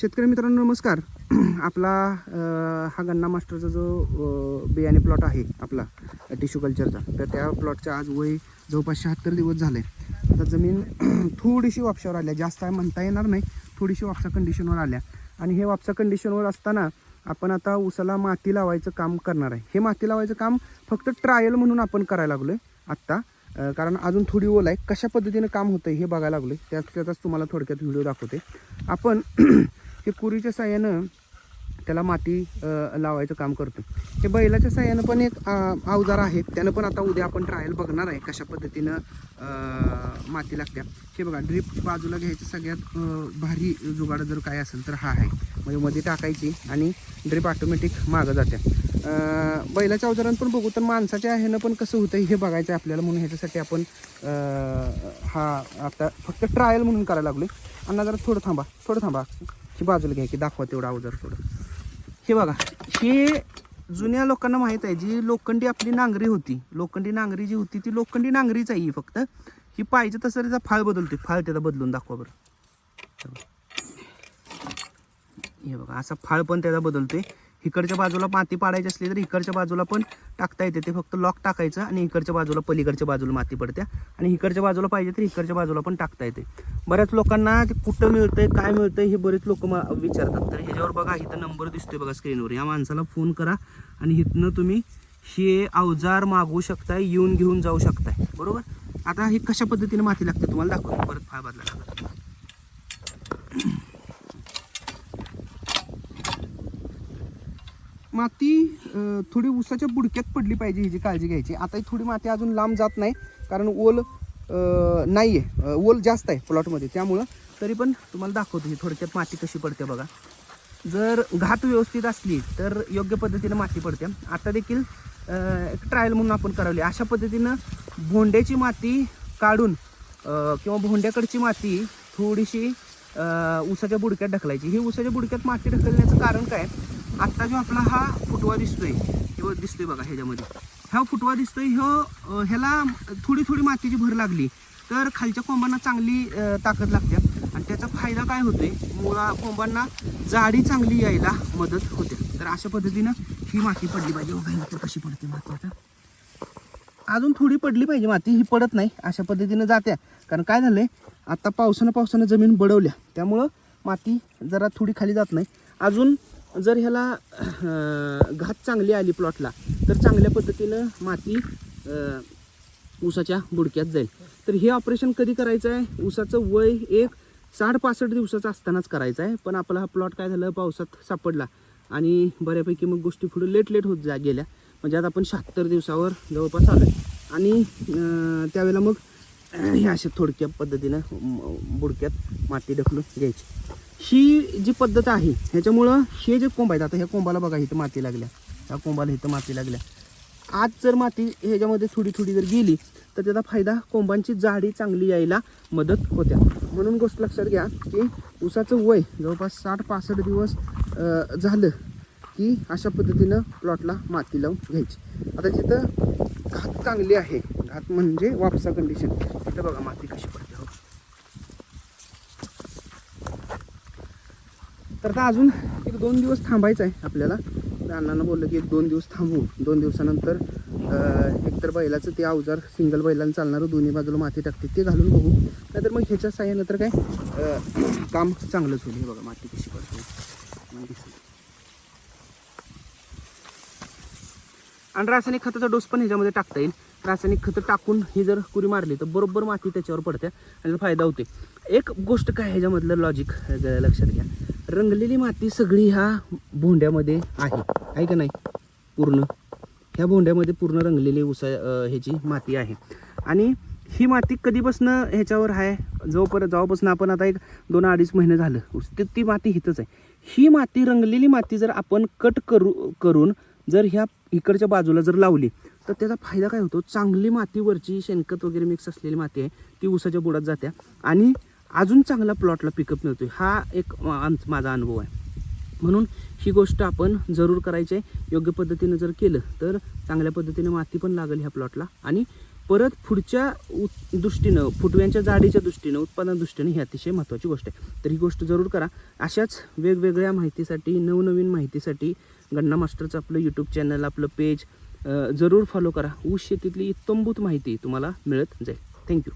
शेतकरी मित्रांनो नमस्कार. आपला हा गन्ना मास्टरचा जो बियाणे प्लॉट आहे आपला टिश्यू कल्चरचा तर त्या प्लॉटच्या आज वय जवळपास शहात्तर दिवस झाले. आता जमीन थोडीशी वापशावर आल्या जास्त म्हणता येणार नाही थोडीशी वापसा कंडिशनवर आल्या. आणि हे वापसा कंडिशनवर असताना आपण आता उसाला माती लावायचं काम करणार आहे. हे माती लावायचं काम फक्त ट्रायल म्हणून आपण करायला लागलो आहे आत्ता कारण अजून थोडी ओल आहे. कशा पद्धतीनं काम होतं हे बघायला लागलो आहे त्याच त्याचाच तुम्हाला थोडक्यात व्हिडिओ दाखवते. आपण ते कुरीच्या साह्यानं त्याला माती लावायचं काम करतो. हे बैलाच्या साह्यानं पण एक अवजार आहे त्यानं पण आता उद्या आपण ट्रायल बघणार आहे कशा पद्धतीनं माती लागत्या. हे बघा ड्रीप बाजूला घ्यायचं सगळ्यात भारी जुगाड जर काय असेल तर हा आहे. म्हणजे मध्ये टाकायची आणि ड्रीप ऑटोमॅटिक मागं जात्या. बैलाच्या अवजारात पण बघू तर माणसाच्या ह्यानं पण कसं होतं हे बघायचं आहे आपल्याला. म्हणून ह्याच्यासाठी आपण हा आता फक्त ट्रायल म्हणून करायला लागलो अण्णा जरा थोडं थांबा थोडं थांबा. ही बाजूला घ्या की दाखवा तेवढा अवजार थोडं. हे बघा हे जुन्या लोकांना माहीत आहे जी लोखंडी आपली नांगरी होती. लोखंडी नांगरी जी होती ती लोखंडी नांगरीच आहे ही फक्त. ही पाहिजे तसं त्याचा फाळ बदलते फाळ त्याचा बदलून दाखवा बरं. हे बघा असा फाळ पण त्याचा बदलतोय. इकडच्या बाजूला माती पाडायची असली तर इकडच्या बाजूला पण टाकता येते. ते फक्त लॉक टाकायचं आणि इकडच्या बाजूला पलीकडच्या बाजूला माती पडत्या. आणि इकडच्या बाजूला पाहिजे तर इकडच्या बाजूला पण टाकता येते. बऱ्याच लोकांना ते कुठं मिळतंय काय मिळतंय हे बरेच लोक विचारतात. तर ह्याच्यावर बघा इथं नंबर दिसतोय बघा स्क्रीनवर या माणसाला फोन करा आणि इथनं तुम्ही हे अवजार मागवू शकताय येऊन घेऊन जाऊ शकताय. बरोबर? आता हे कशा पद्धतीने माती लागते तुम्हाला दाखवतो. परत फाय लागतात माती थोडी उसाच्या बुडक्यात पडली पाहिजे ह्याची काळजी घ्यायची. आता ही थोडी माती अजून लांब जात नाही कारण ओल नाही आहे ओल जास्त आहे प्लॉटमध्ये त्यामुळं तरी पण तुम्हाला दाखवतो ही थोडक्यात माती कशी पडते बघा. जर घात व्यवस्थित असली तर योग्य पद्धतीनं माती पडते. आता देखील एक ट्रायल म्हणून आपण करावली. अशा पद्धतीनं भोंड्याची माती काढून किंवा भोंड्याकडची माती थोडीशी ऊसाच्या उसाच्या बुडक्यात ढकलायची. ही उसाच्या बुडक्यात माती ढकलण्याचं कारण काय? आत्ता जो आपला हा फुटवा दिसतोय किंवा दिसतोय बघा ह्याच्यामध्ये. हा फुटवा दिसतोय ह्यो ह्याला थोडी थोडी मातीची भर लागली. तर खालच्या कोंबांना चांगली ताकद लागते. आणि त्याचा फायदा काय होतोय? मुळा कोंबांना जाडी चांगली यायला मदत होते. तर अशा पद्धतीनं ही माती पडली पाहिजे. बघायला तर कशी पडते माती आता. अजून थोडी पडली पाहिजे माती ही पडत नाही. अशा पद्धतीनं जात्या. कारण काय झालंय? आता पावसानं पावसानं जमीन बडवल्या. त्यामुळं माती जरा थोडी खाली जात नाही. अजून जर ह्याला घात चांगली आली प्लॉटला तर चांगल्या पद्धतीनं माती ऊसाच्या बुडक्यात जाईल. तर हे ऑपरेशन कधी करायचं आहे ऊसाचं वय एक साठ पासष्ट दिवसाचं असतानाच करायचं आहे पण आपला हा प्लॉट काय झालं? पावसात सापडला. आणि बऱ्यापैकी मग गोष्टी पुढे लेट लेट होत जा गेल्या. म्हणजे आता आपण शहात्तर दिवसावर जवळपास आलो आहे आणि त्यावेळेला मग हे अशा थोडक्या पद्धतीनं बुडक्यात माती ढकलून घ्यायची. ही जी पद्धत आहे ह्याच्यामुळं हे जे कोंब आहेत आता ह्या कोंबाला बघा इथं माती लागल्या. ह्या कोंबाला इथं माती लागल्या. आज जर माती ह्याच्यामध्ये थोडी थोडी जर गेली तर त्याचा फायदा कोंबांची जाडी चांगली यायला मदत होत्या. म्हणून गोष्ट लक्षात घ्या की ऊसाचं वय जवळपास साठ पासष्ट दिवस झालं की अशा पद्धतीनं प्लॉटला माती लावून घ्यायची. आता जिथं घात चांगली आहे घात म्हणजे वापसा कंडिशन तिथं बघा माती कशी पडते हो तर आता अजून एक दोन दिवस थांबायचं आहे आपल्याला. तर अण्णांना बोललं की एक दोन दिवस थांबू. दोन दिवसानंतर एकतर बैलाचं ते अवजार सिंगल बैलांना चालणारं दोन्ही बाजूला माती टाकते ते घालून बघू. नाहीतर मग ह्याच्या साह्यानं तर काय काम चांगलंच होईल. हे बघा माती कशी पडते. आणि रासायनिक खताचा डोस पण ह्याच्यामध्ये टाकता येईल. रासायनिक खतं टाकून ही जर कुरी मारली तर बरोबर माती त्याच्यावर पडते आणि फायदा होते एक गोष्ट काय ह्याच्यामधलं लॉजिक लक्षात घ्या. रंगलेली माती सगळी ह्या भोंड्यामध्ये आहे. आहे का नाही? पूर्ण. ह्या भोंड्यामध्ये पूर्ण रंगलेली उसा ह्याची माती आहे. आणि ही माती कधीपासून ह्याच्यावर आहे? जवळपर्यंत जेव्हापासून आपण आता एक दोन अडीच महिने झालं. उस- ती ती माती हिथंच आहे. ही माती रंगलेली माती जर आपण कट करू करून जर ह्या इकडच्या बाजूला जर लावली तर त्याचा फायदा काय होतो? चांगली मातीवरची शेणखत वगैरे मिक्स असलेली माती आहे. ती उसाच्या बुडात जात्या. आणि अजून चांगला प्लॉटला पिकअप मिळतो हा एक माझा अनुभव आहे. म्हणून ही गोष्ट आपण जरूर करायची आहे. योग्य पद्धतीनं जर केलं तर चांगल्या पद्धतीने माती पण लागेल ह्या प्लॉटला आणि परत पुढच्या उत दृष्टीनं फुटव्यांच्या जाडीच्या दृष्टीनं उत्पादन दृष्टीनं ही अतिशय महत्त्वाची गोष्ट आहे. तर ही गोष्ट जरूर करा. अशाच वेगवेगळ्या माहितीसाठी नवनवीन माहितीसाठी गण्णा मास्टरचं आपलं यूट्यूब चॅनल आपलं पेज जरूर फॉलो करा. ऊस शेतीतली इत्तंभूत माहिती तुम्हाला मिळत जाईल. थँक्यू